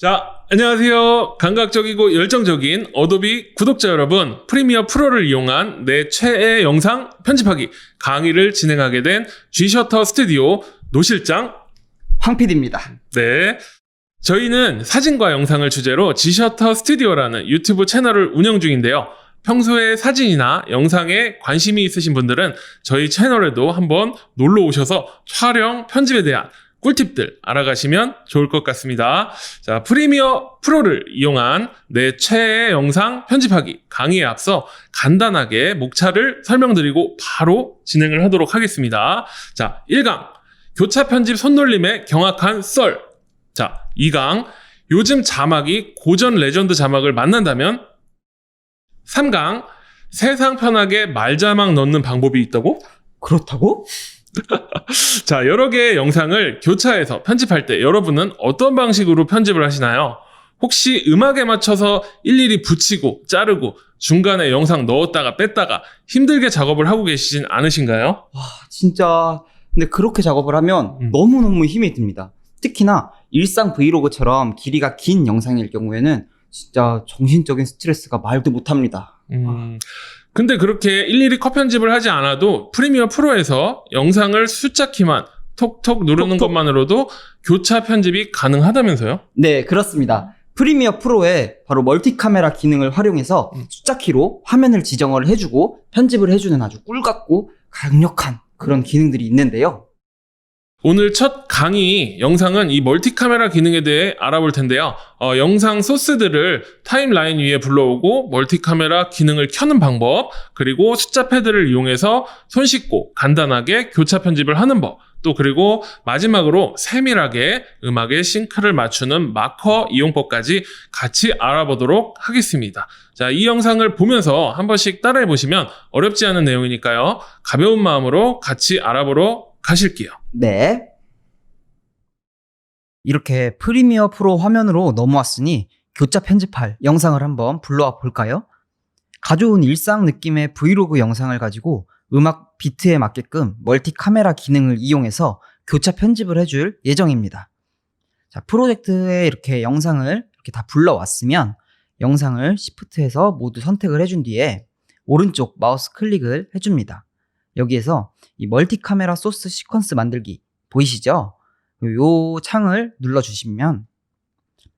자, 안녕하세요. 감각적이고 열정적인 어도비 구독자 여러분, 프리미어 프로를 이용한 내 최애 영상 편집하기 강의를 진행하게 된 G셔터 스튜디오 노실장. 황 PD입니다. 네. 저희는 사진과 영상을 주제로 G셔터 스튜디오라는 유튜브 채널을 운영 중인데요. 평소에 사진이나 영상에 관심이 있으신 분들은 저희 채널에도 한번 놀러 오셔서 촬영, 편집에 대한 꿀팁들 알아가시면 좋을 것 같습니다. 자, 프리미어 프로를 이용한 내 최애 영상 편집하기 강의에 앞서 간단하게 목차를 설명드리고 바로 진행을 하도록 하겠습니다. 자, 1강. 교차 편집 손놀림의 경악한 썰. 자, 2강. 요즘 자막이 고전 레전드 자막을 만난다면 3강. 세상 편하게 말자막 넣는 방법이 있다고? 그렇다고? 자, 여러 개의 영상을 교차해서 편집할 때 여러분은 어떤 방식으로 편집을 하시나요? 혹시 음악에 맞춰서 일일이 붙이고 자르고 중간에 영상 넣었다가 뺐다가 힘들게 작업을 하고 계시진 않으신가요? 와, 진짜. 근데 그렇게 작업을 하면 음. 너무너무 힘이 듭니다. 특히나 일상 브이로그처럼 길이가 긴 영상일 경우에는 진짜 정신적인 스트레스가 말도 못합니다. 음, 근데 그렇게 일일이 컷 편집을 하지 않아도 프리미어 프로에서 영상을 숫자 키만 톡톡 누르는 톡톡. 것만으로도 교차 편집이 가능하다면서요? 네, 그렇습니다. 프리미어 프로에 바로 멀티 카메라 기능을 활용해서 음. 숫자 키로 화면을 지정을 해주고 편집을 해주는 아주 꿀 같고 강력한 그런 기능들이 있는데요. 오늘 첫 강의 영상은 이 멀티 카메라 기능에 대해 알아볼 텐데요. 어, 영상 소스들을 타임라인 위에 불러오고 멀티 카메라 기능을 켜는 방법, 그리고 숫자 패드를 이용해서 손쉽고 간단하게 교차 편집을 하는 법, 또 그리고 마지막으로 세밀하게 음악에 싱크를 맞추는 마커 이용법까지 같이 알아보도록 하겠습니다. 자, 이 영상을 보면서 한 번씩 따라해 보시면 어렵지 않은 내용이니까요. 가벼운 마음으로 같이 알아보러 가실게요. 네. 이렇게 프리미어 프로 화면으로 넘어왔으니 교차 편집할 영상을 한번 불러와 볼까요? 가져온 일상 느낌의 브이로그 영상을 가지고 음악 비트에 맞게끔 멀티 카메라 기능을 이용해서 교차 편집을 해줄 예정입니다. 자, 프로젝트에 이렇게 영상을 이렇게 다 불러왔으면 영상을 시프트해서 모두 선택을 해준 뒤에 오른쪽 마우스 클릭을 해줍니다. 여기에서 이 멀티 카메라 소스 시퀀스 만들기 보이시죠? 요 창을 눌러주시면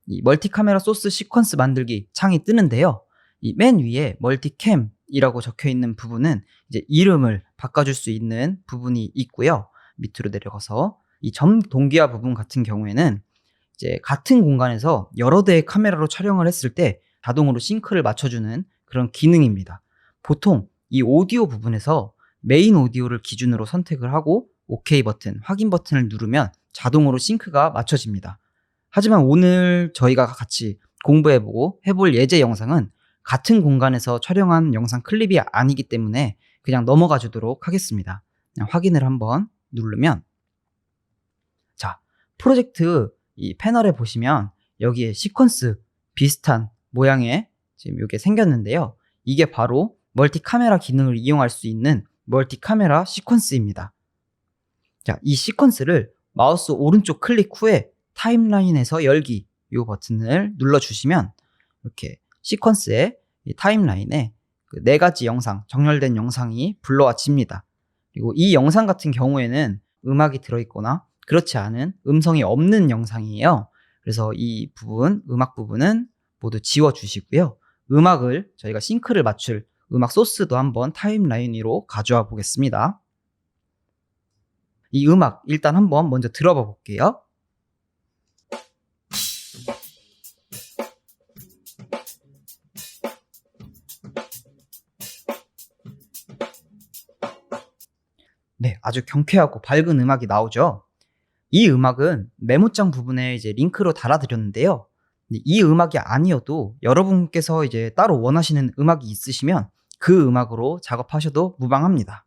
이 멀티 카메라 소스 시퀀스 만들기 창이 뜨는데요. 이 맨 위에 멀티캠이라고 적혀 있는 부분은 이제 이름을 바꿔줄 수 있는 부분이 있고요. 밑으로 내려가서 이 점 동기화 부분 같은 경우에는 이제 같은 공간에서 여러 대의 카메라로 촬영을 했을 때 자동으로 싱크를 맞춰주는 그런 기능입니다. 보통 이 오디오 부분에서 메인 오디오를 기준으로 선택을 하고 OK 버튼, 확인 버튼을 누르면 자동으로 싱크가 맞춰집니다. 하지만 오늘 저희가 같이 공부해보고 해볼 예제 영상은 같은 공간에서 촬영한 영상 클립이 아니기 때문에 그냥 넘어가 주도록 하겠습니다. 확인을 한번 누르면 자, 프로젝트 이 패널에 보시면 여기에 시퀀스 비슷한 모양의 지금 이게 생겼는데요. 이게 바로 멀티 카메라 기능을 이용할 수 있는 멀티 카메라 시퀀스입니다. 자, 이 시퀀스를 마우스 오른쪽 클릭 후에 타임라인에서 열기 이 버튼을 눌러주시면 이렇게 시퀀스의 이 타임라인에 그 네 가지 영상, 정렬된 영상이 불러와 집니다. 그리고 이 영상 같은 경우에는 음악이 들어있거나 그렇지 않은 음성이 없는 영상이에요. 그래서 이 부분, 음악 부분은 모두 지워주시고요. 음악을 저희가 싱크를 맞출 음악 소스도 한번 타임라인 위로 가져와 보겠습니다. 이 음악 일단 한번 먼저 들어봐 볼게요. 네, 아주 경쾌하고 밝은 음악이 나오죠. 이 음악은 메모장 부분에 이제 링크로 달아드렸는데요. 이 음악이 아니어도 여러분께서 이제 따로 원하시는 음악이 있으시면 그 음악으로 작업하셔도 무방합니다.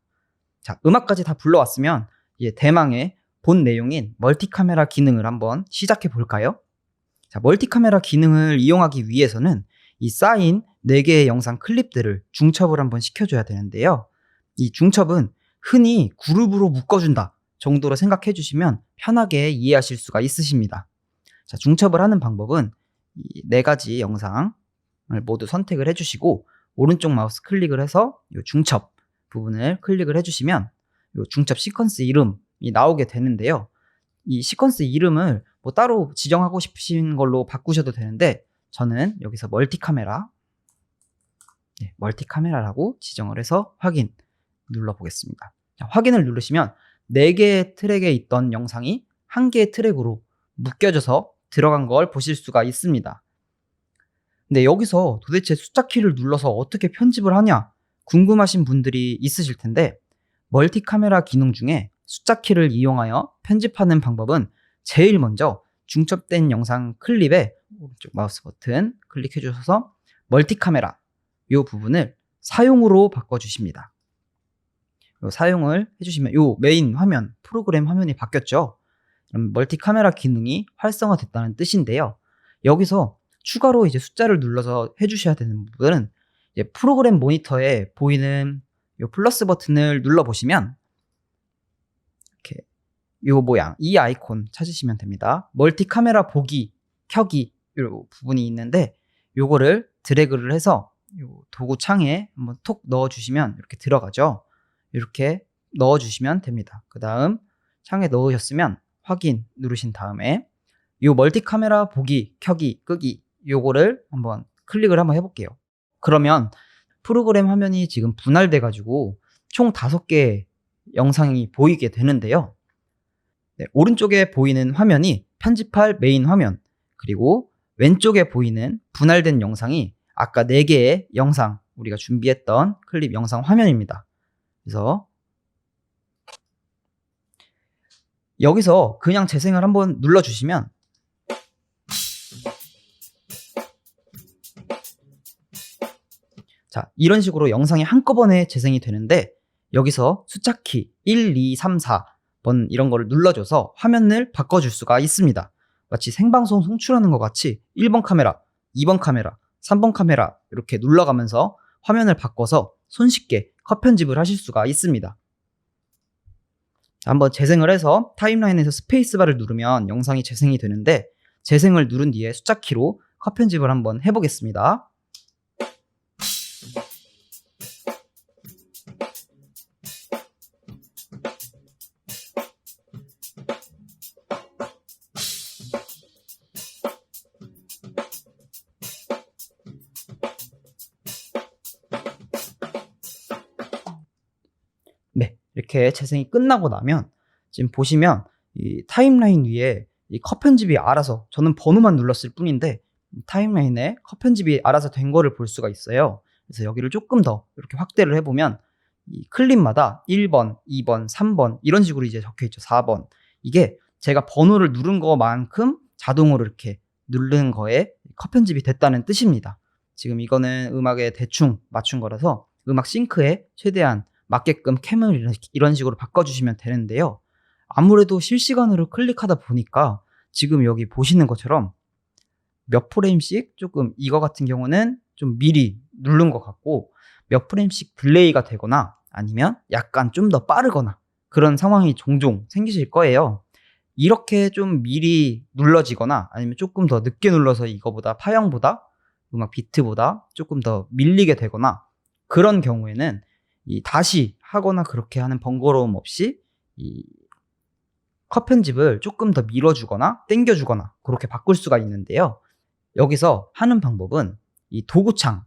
자, 음악까지 다 불러왔으면 이제 대망의 본 내용인 멀티 카메라 기능을 한번 시작해 볼까요? 자, 멀티 카메라 기능을 이용하기 위해서는 이 쌓인 4개의 영상 클립들을 중첩을 한번 시켜줘야 되는데요. 이 중첩은 흔히 그룹으로 묶어준다 정도로 생각해 주시면 편하게 이해하실 수가 있으십니다. 자, 중첩을 하는 방법은 이 네 가지 영상을 모두 선택을 해주시고 오른쪽 마우스 클릭을 해서 이 중첩 부분을 클릭을 해주시면 이 중첩 시퀀스 이름이 나오게 되는데요. 이 시퀀스 이름을 뭐 따로 지정하고 싶으신 걸로 바꾸셔도 되는데 저는 여기서 멀티 카메라 네, 멀티 카메라라고 지정을 해서 확인 눌러 보겠습니다. 자, 확인을 누르시면 4개의 트랙에 있던 영상이 한 개의 트랙으로 묶여져서 들어간 걸 보실 수가 있습니다. 근데 여기서 도대체 숫자 키를 눌러서 어떻게 편집을 하냐 궁금하신 분들이 있으실 텐데 멀티 카메라 기능 중에 숫자 키를 이용하여 편집하는 방법은 제일 먼저 중첩된 영상 클립에 오른쪽 마우스 버튼 클릭해 주셔서 멀티 카메라 이 부분을 사용으로 바꿔 주십니다. 요 사용을 해주시면 요 메인 화면 프로그램 화면이 바뀌었죠. 멀티 카메라 기능이 활성화됐다는 뜻인데요. 여기서 추가로 이제 숫자를 눌러서 해주셔야 되는 부분은 이제 프로그램 모니터에 보이는 요 플러스 버튼을 눌러 보시면 이렇게 요 모양 이 아이콘 찾으시면 됩니다. 멀티 카메라 보기 켜기 요 부분이 있는데 요거를 드래그를 해서 요 도구 창에 한번 톡 넣어 주시면 이렇게 들어가죠. 이렇게 넣어 주시면 됩니다. 그 다음 창에 넣으셨으면 확인 누르신 다음에 이 멀티 카메라 보기, 켜기, 끄기 요거를 한번 클릭을 한번 해볼게요. 그러면 프로그램 화면이 지금 분할돼 가지고 총 다섯 개의 영상이 보이게 되는데요. 네, 오른쪽에 보이는 화면이 편집할 메인 화면 그리고 왼쪽에 보이는 분할된 영상이 아까 네 개의 영상 우리가 준비했던 클립 영상 화면입니다. 그래서 여기서 그냥 재생을 한번 눌러주시면 이런 식으로 영상이 한꺼번에 재생이 되는데 여기서 숫자 키 1, 2, 3, 4번 이런 거를 눌러줘서 화면을 바꿔줄 수가 있습니다. 마치 생방송 송출하는 것 같이 1번 카메라, 2번 카메라, 3번 카메라 이렇게 눌러가면서 화면을 바꿔서 손쉽게 컷 편집을 하실 수가 있습니다. 한번 재생을 해서 타임라인에서 스페이스바를 누르면 영상이 재생이 되는데 재생을 누른 뒤에 숫자 키로 컷 편집을 한번 해보겠습니다. 이렇게 재생이 끝나고 나면 지금 보시면 이 타임라인 위에 이 컷 편집이 알아서 저는 번호만 눌렀을 뿐인데 타임라인에 컷 편집이 알아서 된 거를 볼 수가 있어요. 그래서 여기를 조금 더 이렇게 확대를 해보면 이 클립마다 1번, 2번, 3번 이런 식으로 이제 적혀 있죠. 4번. 이게 제가 번호를 누른 것만큼 자동으로 이렇게 누른 거에 컷 편집이 됐다는 뜻입니다. 지금 이거는 음악에 대충 맞춘 거라서 음악 싱크에 최대한 맞게끔 캠을 이런- 식으로 바꿔주시면 되는데요. 아무래도 실시간으로 클릭하다 보니까 지금 여기 보시는 것처럼 몇 프레임씩 조금 이거 같은 경우는 좀 미리 누른 것 같고 몇 프레임씩 딜레이가 되거나 아니면 약간 좀 더 빠르거나 그런 상황이 종종 생기실 거예요. 이렇게 좀 미리 눌러지거나 아니면 조금 더 늦게 눌러서 이거보다 파형보다 음악 비트보다 조금 더 밀리게 되거나 그런 경우에는 이 다시 하거나 그렇게 하는 번거로움 없이 이 컷 편집을 조금 더 밀어주거나 당겨주거나 그렇게 바꿀 수가 있는데요. 여기서 하는 방법은 이 도구창,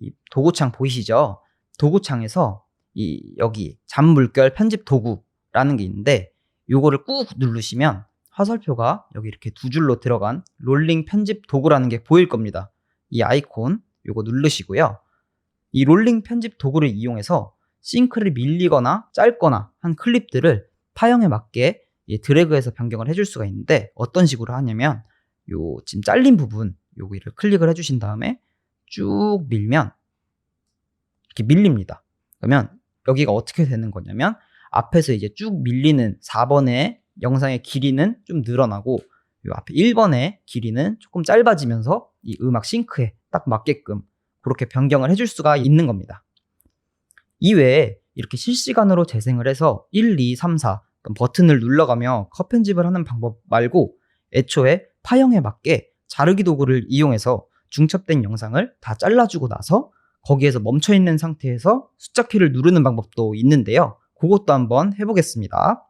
이 도구창 보이시죠? 도구창에서 이 여기 잔물결 편집 도구라는 게 있는데 요거를 꾹 누르시면 화살표가 여기 이렇게 두 줄로 들어간 롤링 편집 도구라는 게 보일 겁니다. 이 아이콘 요거 누르시고요. 이 롤링 편집 도구를 이용해서 싱크를 밀리거나 짧거나 한 클립들을 파형에 맞게 이 드래그해서 변경을 해줄 수가 있는데 어떤 식으로 하냐면 요 지금 잘린 부분 여기를 클릭을 해주신 다음에 쭉 밀면 이렇게 밀립니다. 그러면 여기가 어떻게 되는 거냐면 앞에서 이제 쭉 밀리는 4번의 영상의 길이는 좀 늘어나고 요 앞에 1번의 길이는 조금 짧아지면서 이 음악 싱크에 딱 맞게끔 그렇게 변경을 해줄 수가 있는 겁니다. 이외에 이렇게 실시간으로 재생을 해서 1, 2, 3, 4 버튼을 눌러가며 컷 편집을 하는 방법 말고 애초에 파형에 맞게 자르기 도구를 이용해서 중첩된 영상을 다 잘라주고 나서 거기에서 멈춰 있는 상태에서 숫자 키를 누르는 방법도 있는데요. 그것도 한번 해보겠습니다.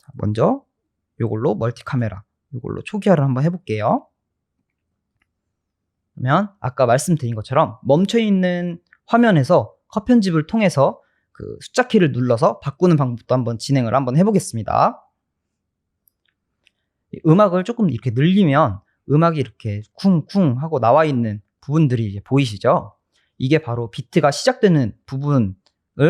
자, 먼저 이걸로 멀티 카메라, 이걸로 초기화를 한번 해볼게요. 그러면 아까 말씀드린 것처럼 멈춰 있는 화면에서 컷 편집을 통해서 그 숫자 키를 눌러서 바꾸는 방법도 한번 진행을 한번 해보겠습니다. 이 음악을 조금 이렇게 늘리면 음악이 이렇게 쿵쿵 하고 나와 있는 부분들이 이제 보이시죠? 이게 바로 비트가 시작되는 부분을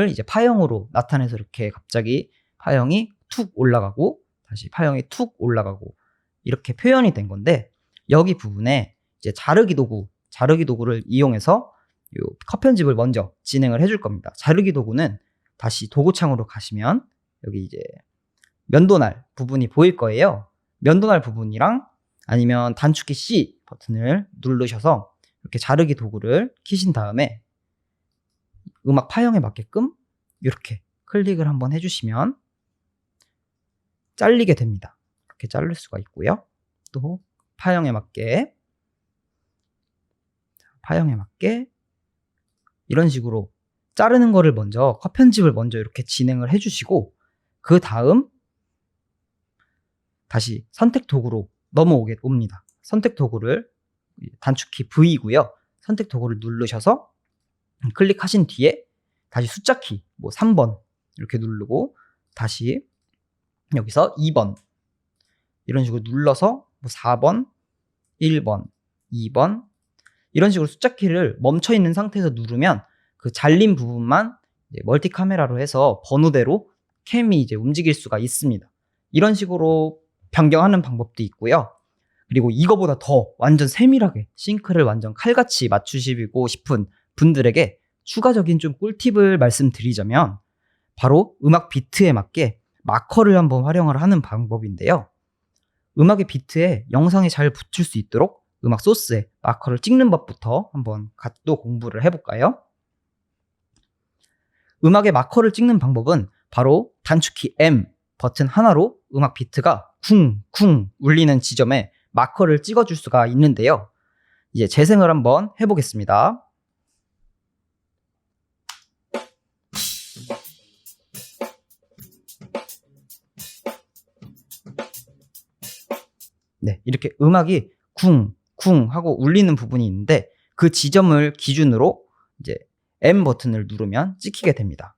이제 파형으로 나타내서 이렇게 갑자기 파형이 툭 올라가고 다시 파형이 툭 올라가고 이렇게 표현이 된 건데 여기 부분에 이제 자르기 도구, 자르기 도구를 이용해서 요컷 편집을 먼저 진행을 해줄 겁니다. 자르기 도구는 다시 도구창으로 가시면 여기 이제 면도날 부분이 보일 거예요. 면도날 부분이랑 아니면 단축키 C 버튼을 누르셔서 이렇게 자르기 도구를 키신 다음에 음악 파형에 맞게끔 이렇게 클릭을 한번 해주시면 잘리게 됩니다. 이렇게 자를 수가 있고요. 또 파형에 맞게 파형에 맞게 이런 식으로 자르는 거를 먼저 컷 편집을 먼저 이렇게 진행을 해주시고 그 다음 다시 선택 도구로 넘어오게 옵니다. 선택 도구를 단축키 V고요. 선택 도구를 누르셔서 클릭하신 뒤에 다시 숫자 키, 뭐 3번 이렇게 누르고 다시 여기서 2번 이런 식으로 눌러서 뭐 4번, 1번, 2번 이런 식으로 숫자 키를 멈춰 있는 상태에서 누르면 그 잘린 부분만 멀티 카메라로 해서 번호대로 캠이 이제 움직일 수가 있습니다. 이런 식으로 변경하는 방법도 있고요. 그리고 이거보다 더 완전 세밀하게 싱크를 완전 칼같이 맞추시고 싶은 분들에게 추가적인 좀 꿀팁을 말씀드리자면 바로 음악 비트에 맞게 마커를 한번 활용을 하는 방법인데요. 음악의 비트에 영상에 잘 붙일 수 있도록 음악 소스에 마커를 찍는 법부터 한번 또 공부를 해볼까요? 음악의 마커를 찍는 방법은 바로 단축키 M 버튼 하나로 음악 비트가 쿵쿵 울리는 지점에 마커를 찍어줄 수가 있는데요. 이제 재생을 한번 해보겠습니다. 네, 이렇게 음악이 쿵, 쿵 하고 울리는 부분이 있는데 그 지점을 기준으로 이제 M 버튼을 누르면 찍히게 됩니다.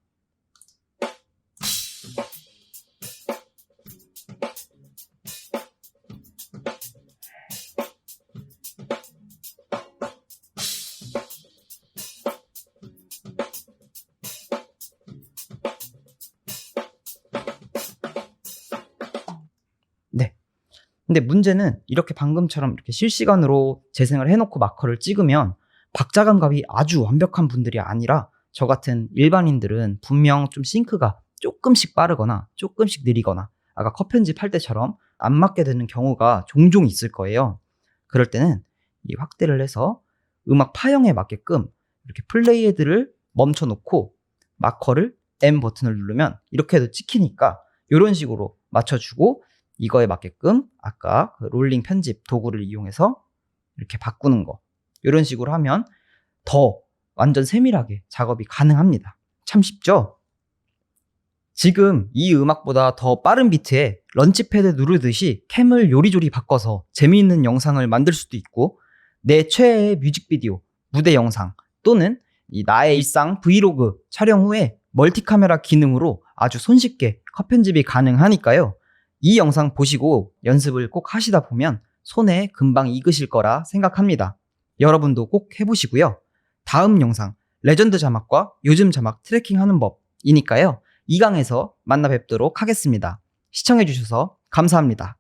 근데 문제는 이렇게 방금처럼 이렇게 실시간으로 재생을 해놓고 마커를 찍으면 박자 감각이 아주 완벽한 분들이 아니라 저 같은 일반인들은 분명 좀 싱크가 조금씩 빠르거나 조금씩 느리거나 아까 컷 편집할 때처럼 안 맞게 되는 경우가 종종 있을 거예요. 그럴 때는 이 확대를 해서 음악 파형에 맞게끔 이렇게 플레이 헤드를 멈춰 놓고 마커를 M 버튼을 누르면 이렇게 해도 찍히니까 이런 식으로 맞춰주고 이거에 맞게끔 아까 그 롤링 편집 도구를 이용해서 이렇게 바꾸는 거 이런 식으로 하면 더 완전 세밀하게 작업이 가능합니다. 참 쉽죠? 지금 이 음악보다 더 빠른 비트에 런치패드 누르듯이 캠을 요리조리 바꿔서 재미있는 영상을 만들 수도 있고 내 최애의 뮤직비디오, 무대 영상 또는 이 나의 일상 브이로그 촬영 후에 멀티카메라 기능으로 아주 손쉽게 컷 편집이 가능하니까요. 이 영상 보시고 연습을 꼭 하시다 보면 손에 금방 익으실 거라 생각합니다. 여러분도 꼭 해보시고요. 다음 영상, 레전드 자막과 요즘 자막 트래킹하는 법이니까요. 2강에서 만나 뵙도록 하겠습니다. 시청해주셔서 감사합니다.